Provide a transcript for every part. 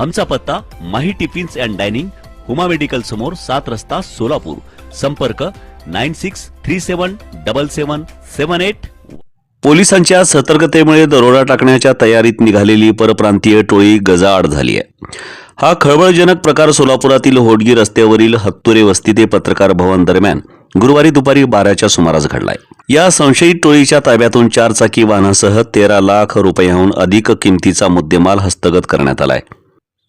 आमचा पत्ता Mahi tiffins and dining Huma medical समोर सात रस्ता सोलापूर. संपर्क nine six three seven double seven seven eight. पोलिसांच्या सतर्कतेमुळे दरोडा टाकण्याच्या तयारीत निघालेली परप्रांतीय टोळी गजाआड झाली आहे हा खळबळजनक प्रकार सोलापुरातील होडगी रस्त्यावरील हत्तुरे वस्ती ते पत्रकार भवन दरम्यान गुरुवारी दुपारी बाराच्या सुमारास घडलाय. या संशयित टोळीच्या ताब्यातून चारचाकी वाहनासह तेरा लाख रुपयांहून अधिक किमतीचा मुद्देमाल हस्तगत करण्यात आलाय.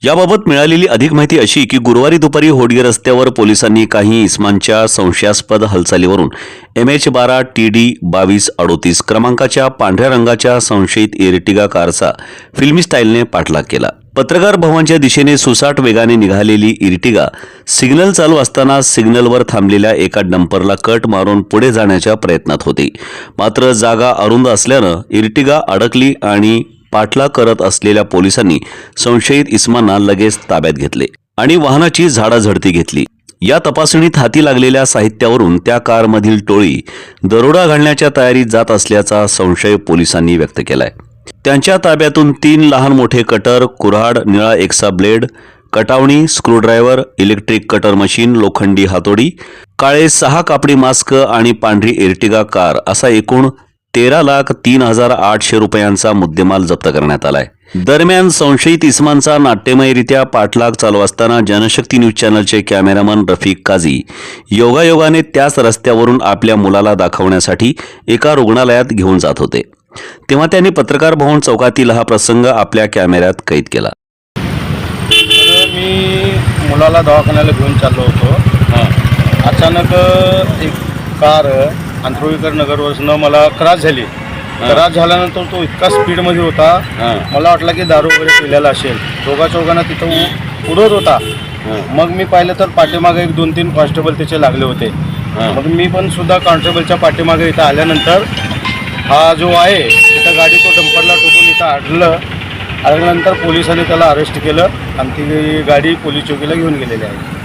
याबाबत मिळालेली अधिक माहिती अशी की गुरुवारी दुपारी होडगे रस्त्यावर पोलिसांनी काही इस्मांच्या संशयास्पद हालचालीवरून एम एच बारा टी डी बावीस अडोतीस क्रमांकाच्या पांढऱ्या रंगाच्या संशयित एर्टिगा कारचा फिल्मी स्टाईलने पाठलाग केला. पत्रकार भवनच्या दिशेने सुसाट वेगाने निघालेली इर्टिगा सिग्नल चालू असताना सिग्नलवर थांबलेल्या एका डंपरला कट मारून पुढे जाण्याच्या प्रयत्नात होती. मात्र जागा अरुंद असल्यानं इर्टिगा अडकली आणि पाठलाग करत असलेल्या पोलिसांनी संशयित इस्मांना लगेच ताब्यात घेतले आणि वाहनाची झाडाझडती घेतली. या तपासणीत हाती लागलेल्या साहित्यावरून त्या कारमधील टोळी दरोडा घालण्याच्या तयारीत जात असल्याचा संशय पोलिसांनी व्यक्त केलाय. त्यांच्या ताब्यातून तीन लहान मोठे कटर कुऱ्हाड निळा एक्सा ब्लेड कटावणी स्क्रूड्रायव्हर इलेक्ट्रिक कटर मशीन लोखंडी हातोडी काळे सहा कापडी मास्क आणि पांढरी एर्टिगा कार असा एकूण तेरा लाख तीन हजार आठशे रुपयांचा मुद्देमाल जप्त करण्यात आलाय. दरम्यान संशयित इस्मानचा नाट्यमयरित्या पाठलाग चालू असताना जनशक्ती न्यूज चॅनलचे कॅमेरामन रफिक काझी योगायोगाने त्याच रस्त्यावरून आपल्या मुलाला दाखवण्यासाठी एका रुग्णालयात घेऊन जात होते. तेव्हा त्यांनी पत्रकार भवन चौकातील हा प्रसंग आपल्या कॅमेऱ्यात कैद केला. मी मुलाला दवाखान्याला घेऊन चाललो होतो. अचानक एक कार आंतरोळीकर नगरवरनं मला क्रॉस झाली. क्रॉस झाल्यानंतर तो इतका स्पीडमध्ये होता. मला वाटलं की दारू वगैरे पिलेला असेल. दोघा चौघांना तिथं उ- उडवत होता. मग मी पाहिलं तर पाठीमागे एक दोन तीन कॉन्स्टेबल त्याचे लागले होते. मग मी पण सुद्धा कॉन्स्टेबलच्या पाठीमागे इथं आल्यानंतर हा जो आहे तिथं गाडी तो डंपरला टोकून इथं अडलं अडल्यानंतर पोलिसांनी त्याला अरेस्ट केलं. आणि ती गाडी पोलीस चौकीला घेऊन गेलेली आहे.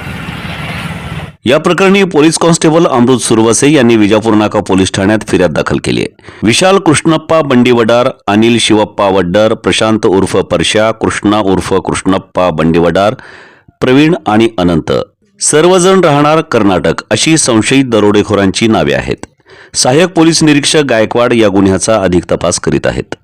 या प्रकरणी पोलीस कॉन्स्टेबल अमृत सुरवसे यांनी विजापूर नाका पोलीस ठाण्यात फिर्याद दाखल केली आहे. विशाल कृष्णप्पा बंडीवडार अनिल शिवप्पा वड्डर प्रशांत उर्फ परशा कृष्णा उर्फ कृष्णप्पा बंडीवडार प्रवीण आणि अनंत. सर्वजण राहणार कर्नाटक अशी संशयित दरोडेखोरांची नावे आहेत. सहाय्यक पोलीस निरीक्षक गायकवाड या गुन्ह्याचा अधिक तपास करीत आहेत.